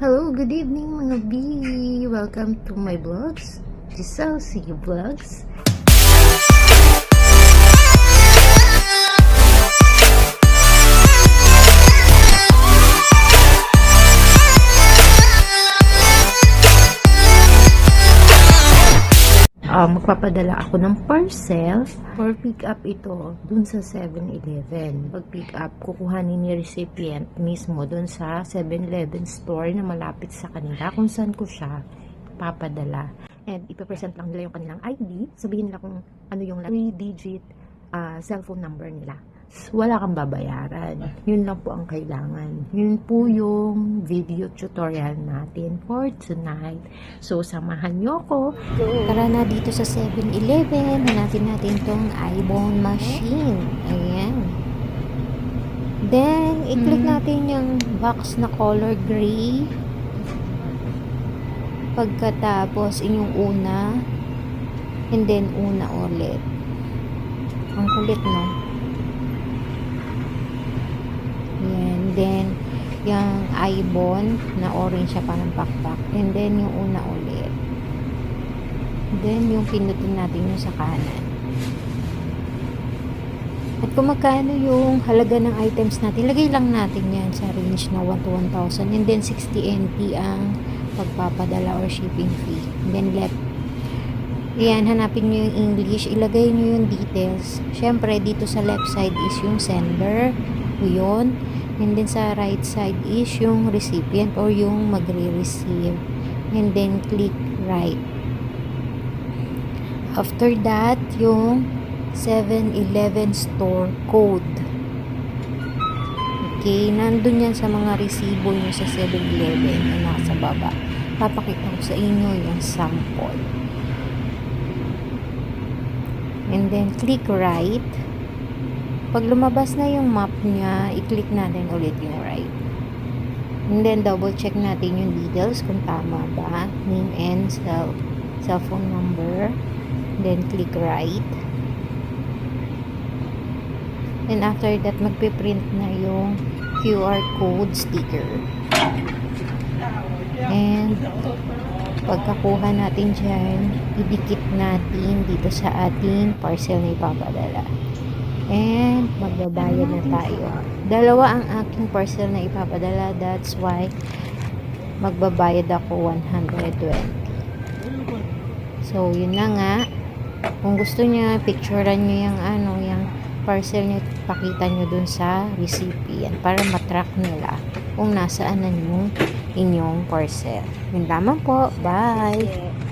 Hello, good evening mga B! Welcome to my vlogs. Giselle C. Vlogs. Ah, magpapadala ako ng parcel for pick up ito dun sa 7-Eleven. Pag pick up, kukuhanin ni recipient mismo dun sa 7-Eleven store na malapit sa kanila kung saan ko siya papadala. And ipapresent lang nila yung kanilang ID. Sabihin nila kung ano yung 3-digit ah, cellphone number nila. Wala kang babayaran. Yun lang po ang kailangan. Yun po yung video tutorial natin for tonight. So, samahan nyo ko Tara na dito sa 7-Eleven. Hanapin natin tong iBone machine. Ayan. Then, i-click Mhm. natin yung box na color gray. Pagkatapos, yung una. And then, una ulit. Ang kulit, no? Yan. Then, yung iBone na orange siya parang pakpak. And then, yung una ulit. Then, yung pinutin natin yung sa kanan. At kung magkano yung halaga ng items natin, lagay lang natin yan sa range na 1 to 1,000. And then, 60 NT ang pagpapadala or shipping fee. And then, left. Yan, hanapin nyo yung English. Ilagay nyo yung details. Siyempre, dito sa left side is yung sender. Yun. And then, sa right side is yung recipient or yung magre-receive. And then, click right. After that, yung 7-Eleven store code. Okay, nandun yan sa mga resibo nyo sa 7-Eleven na nasa baba. Papakita ko sa inyo yung sample. And then, click right. Pag lumabas na yung map niya, i-click natin ulit yung right. And then, double check natin yung details kung tama ba. Name and cell, cellphone number. Then, click right. And after that, magpiprint na yung QR code sticker. And, pagkakuha natin dyan, idikit natin dito sa ating parcel na ipapadala. And, magbabayad na tayo. Dalawa ang aking parcel na ipapadala. That's why, magbabayad ako 120. So, yun na nga. Kung gusto niya, picturean niyo yung ano, yung parcel niyo, pakita niyo dun sa recipient para matrack nila kung nasaan na yung inyong parcel. Yun lamang po. Bye!